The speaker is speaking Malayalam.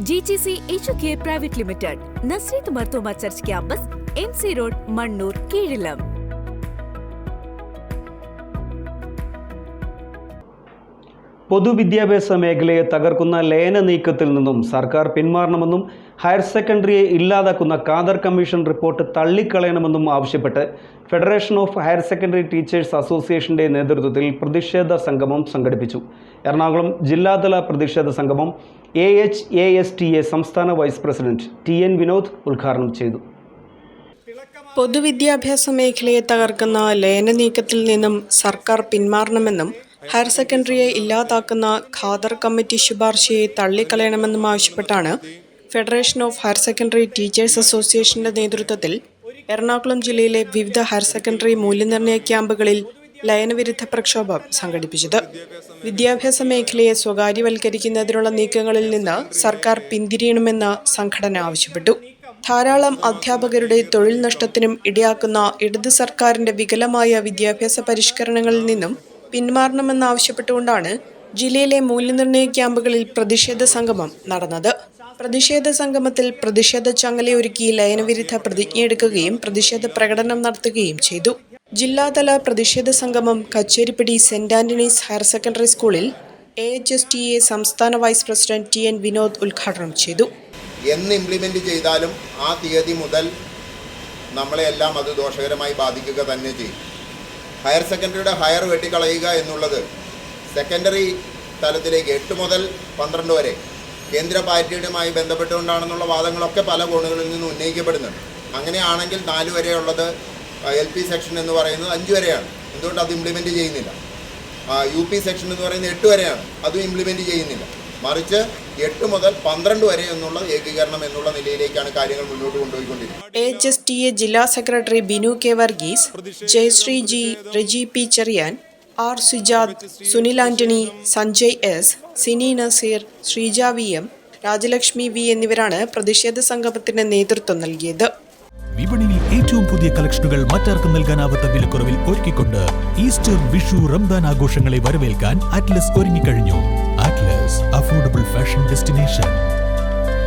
G G C H K private limited നസ്രീത് Marthoma church campus M C road Mannur കീഴിലം പൊതുവിദ്യാഭ്യാസ മേഖലയെ തകർക്കുന്ന ലയന നീക്കത്തിൽ നിന്നും സർക്കാർ പിന്മാറണമെന്നും ഹയർ സെക്കൻഡറിയെ ഇല്ലാതാക്കുന്ന കാദർ കമ്മീഷൻ റിപ്പോർട്ട് തള്ളിക്കളയണമെന്നും ആവശ്യപ്പെട്ട് federation of higher secondary teachers അസോസിയേഷന്റെ നേതൃത്വത്തിൽ പ്രതിഷേധ സംഗമം സംഘടിപ്പിച്ചു. എറണാകുളം ജില്ലാതല പ്രതിഷേധ സംഗമം A H A S T A സംസ്ഥാന vice president T N Vinod ഉദ്ഘാടനം ചെയ്തു. പൊതുവിദ്യാഭ്യാസ മേഖലയെ തകർക്കുന്ന ലയന നീക്കത്തിൽ നിന്നും സർക്കാർ പിന്മാറണമെന്നും ഹയർ സെക്കൻഡറിയെ ഇല്ലാതാക്കുന്ന ഖാദർ കമ്മിറ്റി ശുപാർശയെ തള്ളിക്കളയണമെന്നും ആവശ്യപ്പെട്ടാണ് federation of higher secondary teachers അസോസിയേഷന്റെ നേതൃത്വത്തിൽ എറണാകുളം ജില്ലയിലെ വിവിധ ഹയർ സെക്കൻഡറി മൂല്യനിർണയ ക്യാമ്പുകളിൽ ലയനവിരുദ്ധ പ്രക്ഷോഭം സംഘടിപ്പിച്ചത്. വിദ്യാഭ്യാസ മേഖലയെ സ്വകാര്യവൽക്കരിക്കുന്നതിനുള്ള നീക്കങ്ങളിൽ നിന്ന് സർക്കാർ പിന്തിരിയണമെന്ന് സംഘടന ആവശ്യപ്പെട്ടു. ധാരാളം അധ്യാപകരുടെ തൊഴിൽ നഷ്ടത്തിനും ഇടയാക്കുന്ന ഇടത് സർക്കാരിന്റെ വികലമായ വിദ്യാഭ്യാസ പരിഷ്കരണങ്ങളിൽ നിന്നും പിന്മാറണമെന്നാവശ്യപ്പെട്ടുകൊണ്ടാണ് ജില്ലയിലെ മൂല്യനിർണയ ക്യാമ്പുകളിൽ പ്രതിഷേധ സംഗമം നടന്നത്. പ്രതിഷേധ സംഗമത്തിൽ പ്രതിഷേധ ചങ്ങലയൊരുക്കി ലയനവിരുദ്ധ പ്രതിജ്ഞയെടുക്കുകയും പ്രതിഷേധ പ്രകടനം നടത്തുകയും ചെയ്തു. ജില്ലാതല പ്രതിഷേധ സംഗമം Kacheripady saint Antony's higher secondary സ്കൂളിൽ A H S T A സംസ്ഥാന vice president T N Vinod ഉദ്ഘാടനം ചെയ്തു. എന്ന് ഇംപ്ലിമെന്റ് ചെയ്താലും ആ തീയതി മുതൽ നമ്മളെല്ലാം അത് ദോഷകരമായി ബാധിക്കുക തന്നെ ചെയ്യും. ഹയർ സെക്കൻഡറിയുടെ ഹയർ വെട്ടിക്കളയുക എന്നുള്ളത് സെക്കൻഡറി തലത്തിലേക്ക് എട്ട് മുതൽ പന്ത്രണ്ട് വരെ കേന്ദ്ര പാർട്ടിയുമായി ബന്ധപ്പെട്ടുകൊണ്ടാണെന്നുള്ള വാദങ്ങളൊക്കെ പല കോണുകളിൽ നിന്ന് ഉന്നയിക്കപ്പെടുന്നുണ്ട്. അങ്ങനെയാണെങ്കിൽ നാല് വരെയുള്ളത് എൽ പി സെക്ഷൻ എന്ന് പറയുന്നത് അഞ്ച് വരെയാണ്. എന്തുകൊണ്ട് അത് ഇംപ്ലിമെന്റ് ചെയ്യുന്നില്ല? യു പി സെക്ഷൻ എന്ന് പറയുന്നത് എട്ട് വരെയാണ്. അതും ഇംപ്ലിമെന്റ് ചെയ്യുന്നില്ല. മറിച്ച് എട്ട് മുതൽ പന്ത്രണ്ട് വരെ എന്നുള്ള ഏകീകരണം എന്നുള്ള നിലയിലേക്കാണ് കാര്യങ്ങൾ മുന്നോട്ട് കൊണ്ടുപോയിക്കൊണ്ടിരിക്കുന്നത്. എച്ച് എസ് ടി എ ജില്ലാ secretary Binu K Varghese Jayasree G Reji P Cherian R Sujath Sunil Antony Sanjay S Cini Nazeer Sreeja V M Rajalakshmi V എന്നിവരാണ് പ്രതിഷേധ സംഗമത്തിന് നേതൃത്വം നൽകിയത്. വിപണിയിൽ ഏറ്റവും പുതിയ കളക്ഷനുകൾ മറ്റാർക്കും നൽകാനാവാത്ത വിലക്കുറവിൽ ഒരുക്കിക്കൊണ്ട് ഈസ്റ്റർ വിഷു റംദാൻ ആഘോഷങ്ങളെ വരവേൽക്കാൻ അറ്റ്ലസ് ഒരുങ്ങിക്കഴിഞ്ഞു. Affordable fashion destination